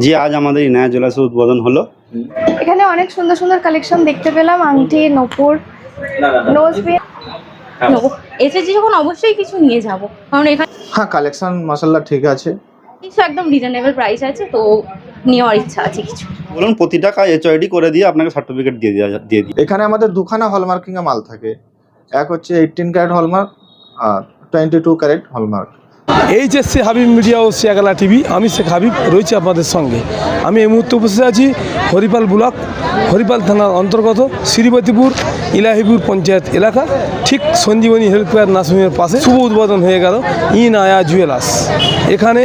জি আজ আমাদের ইনায়া জুয়েলার্সের উদ্বোধন হলো। এখানে অনেক সুন্দর সুন্দর কালেকশন দেখতে পেলাম আংটি নপুর নোজ নেব এসেছি যখন অবশ্যই কিছু নিয়ে যাব কারণ এখানে হ্যাঁ কালেকশন মশাল্লা ঠিক আছে। কিছু একদম রিজনেবল প্রাইস আছে তো নেওয়ার ইচ্ছা আছে কিছু। বলুন প্রতিটা কাজ এইচআইডি করে দিয়ে আপনাকে সার্টিফিকেট দিয়ে দেওয়া দিয়ে দিই। এখানে আমাদের দুখানা হলমার্কিং এ মাল থাকে। এক হচ্ছে এইটিন ক্যারেট হলমার্ক আর twenty two carat hallmark HSC Habib media ও শিয়াগালা টিভি, আমি শেখ হাবিব, রয়েছি আপনাদের সঙ্গে। আমি এই মুহূর্তে উপস্থিত আছি হরিপাল ব্লক, হরিপাল থানার অন্তর্গত শ্রীপতিপুর ইলাহিপুর পঞ্চায়েত এলাকা, ঠিক সঞ্জীবনী হেলথ কেয়ার নার্সিংয়ের পাশে। শুভ উদ্বোধন হয়ে গেল ইন আয়া জুয়েলার্স। এখানে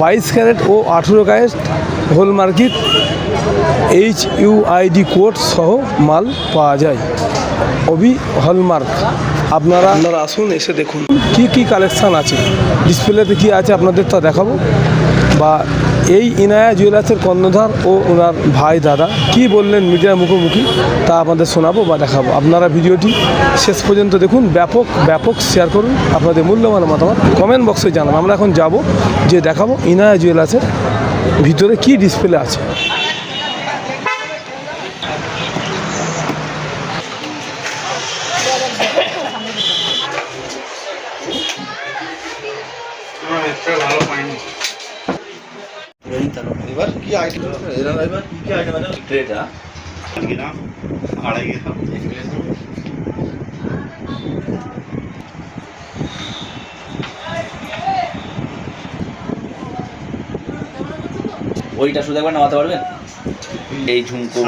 বাইশ ক্যারেট ও আঠেরো carat hallmarked H UID code সহ মাল পাওয়া যায়। অভি হলমার্ক। আপনারা আপনারা আসুন এসে দেখুন। কি কি কালেকশান আছে? ডিসপ্লেতে কি আছে আপনাদের তা দেখাবো? বা এই ইনায়া জুয়েলার্সের কর্ণধার ও ওনার ভাই দাদা কি বললেন মিডিয়ার মুখোমুখি তা আপনাদের শোনাবো বা দেখাবো। আপনারা ভিডিওটি শেষ পর্যন্ত দেখুন ব্যাপক ব্যাপক শেয়ার করুন আপনাদের মূল্যবান মতামত কমেন্ট বক্সে জানান। আমরা এখন যাব যে দেখাবো ইনায়া জুয়েলার্সের ভিতরে কি ডিসপ্লে আছে। কি আইটেম কি কি আইটেম আছে? ট্রেটা আজকে না আড়াই গেলাম। ওইটা শুধু একবার নামাতে পারবেন? এই ঝুমকো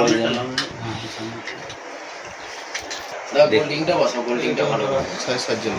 গোল্ডিংটা বসো গোল্ডিংটা ভালো সাইজ সাজ্জা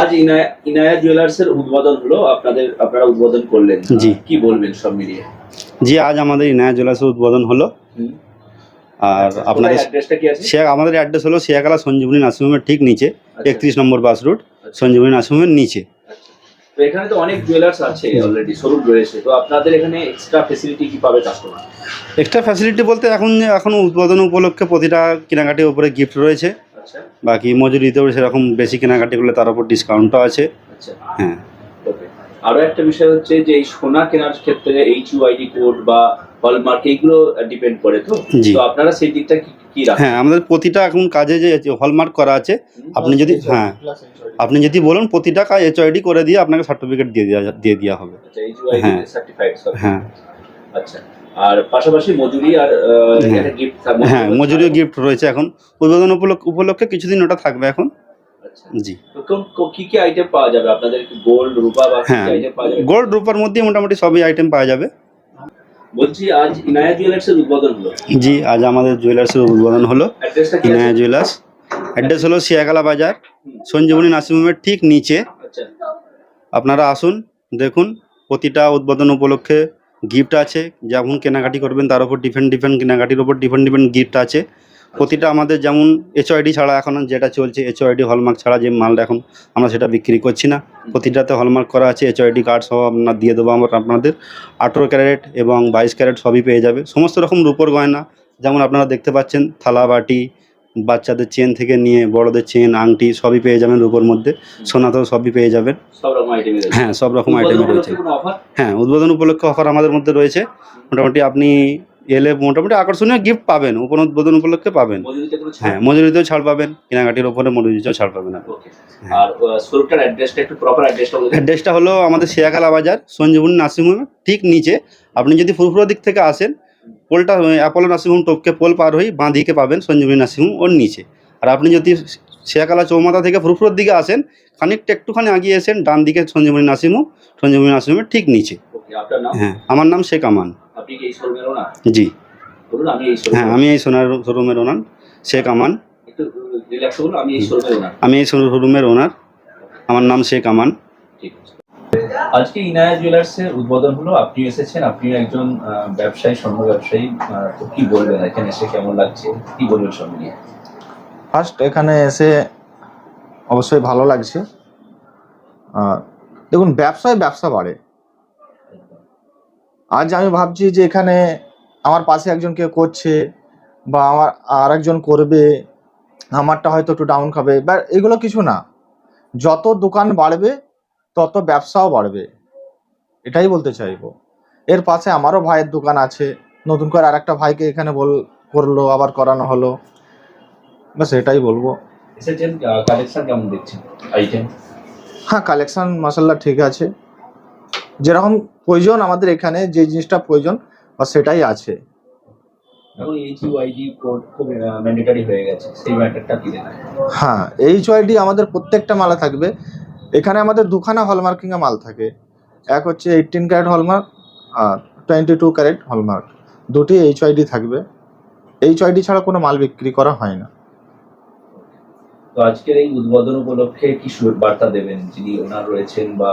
আজ ইনায়া ইনায়া জুয়েলার্সের উদ্বোধন হলো আপনাদের আপনারা উদ্বোধন করলেন। জি। কি বলবেন সব মিলিয়ে? জি আজ আমাদের ইনায়া জুয়েলার্সের উদ্বোধন হলো। আর আপনাদের অ্যাড্রেসটা কি আছে? শেয়া আমাদের অ্যাড্রেস হলো শেয়াকালা সঞ্জীবনী নার্সিংহোমের ঠিক নিচে আচ্ছা। একত্রিশ নম্বর বাস রুট সঞ্জীবনী নার্সিংহোমের নিচে। তো এখানে তো অনেক জুয়েলার্স আছে অলরেডি শোরুম রয়েছে। তো আপনাদের এখানে এক্সট্রা ফ্যাসিলিটি কি পাবে কাস্টমার এক্সট্রা ফ্যাসিলিটি বলতে এখন এখন উদ্বোধন উপলক্ষে প্রতিটা কেনাকাটির উপরে গিফট রয়েছে। আচ্ছা। বাকি মজুরিতেও সেরকম বেশি কেনাকাটি করলে তার উপর ডিসকাউন্টও আছে। আচ্ছা। হ্যাঁ। আরও একটা বিষয় হচ্ছে যে এই সোনা কেনার ক্ষেত্রে এইচ ইউআইডি কোড বা হলমার্ক এইগুলো ডিপেন্ড করে তো? তো আপনারা সেই দিকটা কি কি রাখেন? হ্যাঁ আমাদের প্রতিটা এখন কাজে যে হলমার্ক করা আছে আপনি যদি হ্যাঁ আপনি যদি বলুন প্রতিটা কাজ এইচআইডি করে দিয়ে আপনাকে সার্টিফিকেট দিয়ে দেওয়া দিয়ে দেওয়া হবে। আচ্ছা হ্যাঁ। হ্যাঁ। আচ্ছা আর পাশাপাশি মজুরি আর হ্যাঁ। গিফট হ্যাঁ মজুরিও গিফট রয়েছে এখন। উদ্বোধন উপলক্ষ- কিছুদিন ওটা থাকবে এখন। আচ্ছা। জি। তো কি কি আইটেম পাওয়া যাবে? আপনাদের গোল্ড রূপা বা হ্যাঁ গোল্ড রূপার মধ্যে মোটামুটি সবই আইটেম পাওয়া যাবে। বলছি আজ ইনায়া জুয়েলার্সের উদ্বোধন হলো। জি আজ আমাদের জুয়েলার্সের উদ্বোধন হলো। ইনায়া জুয়েলার্স। অ্যাড্রেস হলো শিয়াকালা বাজার সঞ্জীবনী নার্সিংহোমের ঠিক নিচে। আচ্ছা। আপনারা আসুন দেখুন প্রতিটা উদ্বোধন উপলক্ষে গিফট আছে। যেমন কেনাকাটি করবেন তার উপর ডিফেন্ট ডিফেন্ট কেনাকাটির উপর ডিফেন্ট ডিফেন্ট গিফট আছে। প্রতিটা আমাদের যেমন এইচওআইডি ছাড়া এখন যেটা চলছে এইচওআইডি হলমার্ক ছাড়া যে মালটা এখন আমরা সেটা বিক্রি করছি না। প্রতিটাতে হলমার্ক করা আছে এইচওআইডি কার্ড সব আপনার দিয়ে দেবো আমরা আপনাদের। আঠেরো ক্যারেট এবং বাইশ ক্যারেট সবই পেয়ে যাবে। সমস্ত রকম রূপোর গয়না যেমন আপনারা দেখতে পাচ্ছেন থালা বাটি বাচ্চাদের চেন থেকে নিয়ে বড়দের চেন আংটি সবই পেয়ে যাবেন রূপোর মধ্যে। সোনাতেও সবই পেয়ে যাবেন। হ্যাঁ সব রকম আইটেম রয়েছে। হ্যাঁ উদ্বোধন উপলক্ষে অফার আমাদের মধ্যে রয়েছে। মোটামুটি আপনি এলে মোটামুটি আকর্ষণীয় গিফট পাবেন উদ্বোধন উপলক্ষে পাবেন। হ্যাঁ মজুরিতেও ছাড় পাবেন কেনাকাটির ওপরে মজুরিতেও ছাড় পাবেন অ্যাড্রেসটা হলো আমাদের শেয়াখালা বাজার সঞ্জীবনী নার্সিংহোমের ঠিক নিচে। আপনি যদি ফুরফুরা দিক থেকে আসেন পোলটা অ্যাপোলো নার্সিংহোম টপকে পোল পার হয়ে বাঁ দিকে পাবেন সঞ্জীবনী নার্সিংহোম ওর নিচে। আর আপনি যদি শেয়াখালা চৌমাথা থেকে ফুরফুরার দিকে আসেন খানিকটা একটুখানি আগিয়ে এসেন ডান দিকে সঞ্জীবনী নার্সিংহোম সঞ্জীবনী নার্সিংহোমের ঠিক নিচে। হ্যাঁ আমার নাম শেখ আমান। আপনি কি এই শোরুমের ওনা জি। বলুন আমি এই হ্যাঁ আমি এই সোনার শোরুমের ওনার শেখ আমান। একটু রিল্যাক্স বলুন আমি এই শোরুমের ওনা আমি এই শোরুমের ওনার। আমার নাম শেখ আমান। ঠিক আছে। আজকে ইনায়া জুয়েলার্সের উদ্বোধন হলো। আপনি এসেছেন আপনিও একজন ব্যবসায়ী স্বর্ণ ব্যবসায়ী। তো কি বলবেন এখানে এসে কেমন লাগছে? কি বলবেন স্বর্ণ নিয়ে? ফার্স্ট এখানে এসে অবশ্যই ভালো লাগছে। আর দেখুন ব্যবসায় ব্যবসা বাড়ে। আজ আমি ভাবছি যে এখানে আমার পাশে একজন কেউ করছে বা আমার আর একজন করবে আমারটা হয়তো একটু ডাউন খাবে বা এগুলো কিছু না। যত দোকান বাড়বে তত ব্যবসাও বাড়বে। এটাই বলতে চাইব। এর পাশে আমারও ভাইয়ের দোকান আছে। নতুন করে আর একটা ভাইকে এখানে বল করল আবার করানো হলো। ব্যাস এটাই বলব। কালেকশন কেমন দেখছেন? আইটেম হ্যাঁ কালেকশন মাসাল্লাহ ঠিক আছে। যেরকম প্রয়োজন আমাদের এখানে যে জিনিসটা প্রয়োজন বা সেটাই আছে। হয়ে এইচ ওয়াইডি আমাদের প্রত্যেকটা মালে থাকবে। এখানে আমাদের দুখানা হলমার্কিংয়ে মাল থাকে। এক হচ্ছে এইটিন ক্যারেট হলমার্ক আর টোয়েন্টি টু ক্যারেট হলমার্ক দুটি এইচ ওয়াইডি থাকবে। এইচ ওয়াইডি ছাড়া কোনো মাল বিক্রি করা হয় না। তো আজকের এই উদ্বোধন উপলক্ষে কি বার্তা দেবেন যিনি ওনার রয়েছেন বা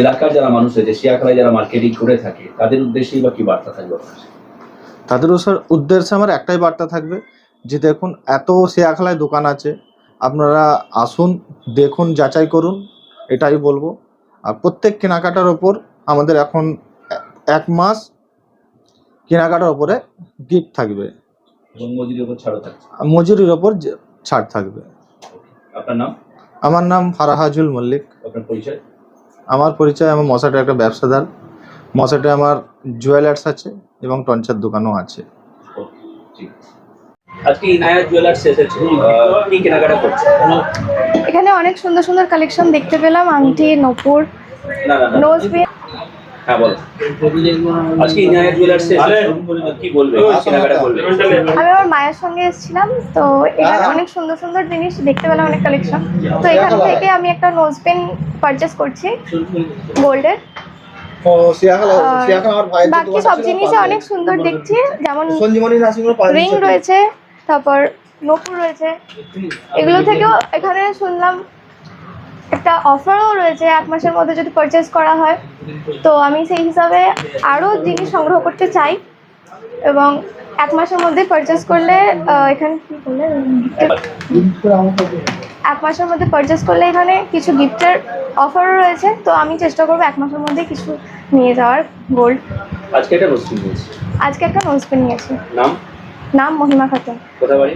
এলাকার যারা মানুষ রয়েছে শিয়াখালায় যারা মার্কেটিং করে থাকে তাদের উদ্দেশ্যেই বা কি বার্তা থাকবে আপনার? তাদের উদ্দেশ্যে আমার একটাই বার্তা থাকবে যে দেখুন এত শেয়াখালায় দোকান আছে আপনারা আসুন দেখুন যাচাই করুন এটাই বলব। আর প্রত্যেক কেনাকাটার ওপর আমাদের এখন এক মাস কেনাকাটার ওপরে গিফট থাকবে। মজুরির ওপর ছাড় থাকবে। আপনার নাম? আমার নাম ফারাহাজুল মল্লিক। আপনার পরিচয়? আমার পরিচয় আমার মশাটা একটা ব্যবসাদার। মশাটে আমার জুয়েলার্স আছে এবং টঞ্চার দোকানও আছে। ওকে, ঠিক আছে। আজকে ইনায়া জুয়েলার্স এসেছে কি কেনাকাটা করছে? এখানে অনেক সুন্দর সুন্দর কালেকশন দেখতে পেলাম আংটি নপুর নোজ হ্যাঁ বলো। আজকে ইনায়া জুয়েলার্স কি বলবে? কেনাকাটা করবে? আমি আমার মায়ের সঙ্গে এসেছিলাম তো এখানে অনেক সুন্দর সুন্দর জিনিস দেখতে পেলাম অনেক কালেকশন তো এখান থেকে আমি একটা নোজ পেন পারচেস করছি গোল্ডের। বাকি সব জিনিসই অনেক সুন্দর দেখছি যেমন রিং রয়েছে তারপর নপুর রয়েছে। এগুলো থেকেও এখানে শুনলাম একটা অফারও রয়েছে এক মাসের মধ্যে যদি পারচেস করা হয়। তো আমি সেই হিসাবে আরও জিনিস সংগ্রহ করতে চাই এবং এক মাসের মধ্যে পারচেস করলে এখানে কি বলে? এক মাসের মধ্যে পারচেস করলে এখানে কিছু গিফটের অফারও রয়েছে। তো আমি চেষ্টা করব এক মাসের মধ্যে কিছু নিয়ে যাওয়ার গোল্ড আজকে একটা নোজপেন নিয়েছি নাম? নাম মহিমা খাতুন। বাড়ি?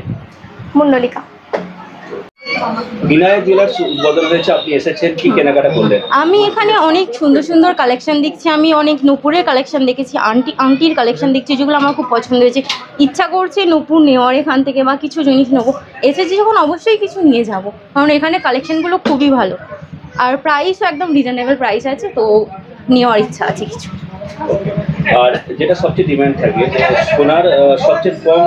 মুন্ডলিকা। আমি এখানে অনেক সুন্দর সুন্দর কালেকশন দেখছি। আমি অনেক নূপুরের কালেকশন দেখেছি, আন্টি, আংটির কালেকশন দেখছি, যেগুলো আমার খুব পছন্দ হয়েছে। ইচ্ছা করছে নূপুর নেওয়ার এখান থেকে বা কিছু জিনিস নেব। এসেছি যখন অবশ্যই কিছু নিয়ে যাব, কারণ এখানে কালেকশনগুলো খুবই ভালো। আর প্রাইসও একদম রিজনেবল প্রাইস আছে, তো নেওয়ার ইচ্ছা আছে কিছু। আর যেটা সবচেয়ে ডিমান্ড থাকে সোনার সবচেয়ে কম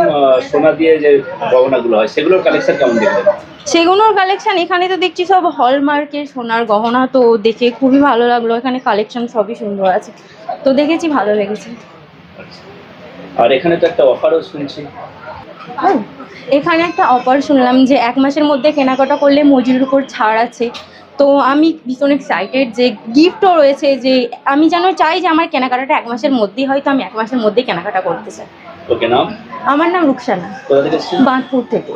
সোনা দিয়ে যে গহনাগুলো হয় সেগুলোর কালেকশন কেমন দেখলেন? সেগুলোর কালেকশন এখানে তো দেখছি সব হলমার্কের সোনার গহনা তো দেখে খুবই ভালো লাগল। এখানে কালেকশন সবই সুন্দর আছে। তো দেখেছি ভালো লেগেছে। আর এখানে তো একটা অফারও শুনছি। এখানে একটা অফার শুনলাম যে এক মাসের মধ্যে কেনাকাটা করলে মজুরির উপর ছাড় আছে। তো আমি ভীষণ এক্সাইটেড যে গিফটও রয়েছে যে আমি যেন চাই যে আমার কেনাকাটাটা এক মাসের মধ্যেই হয় তো আমি এক মাসের মধ্যেই কেনাকাটা করতে চাই। আমার নাম রুকসানা? বাঁধপুর থেকে।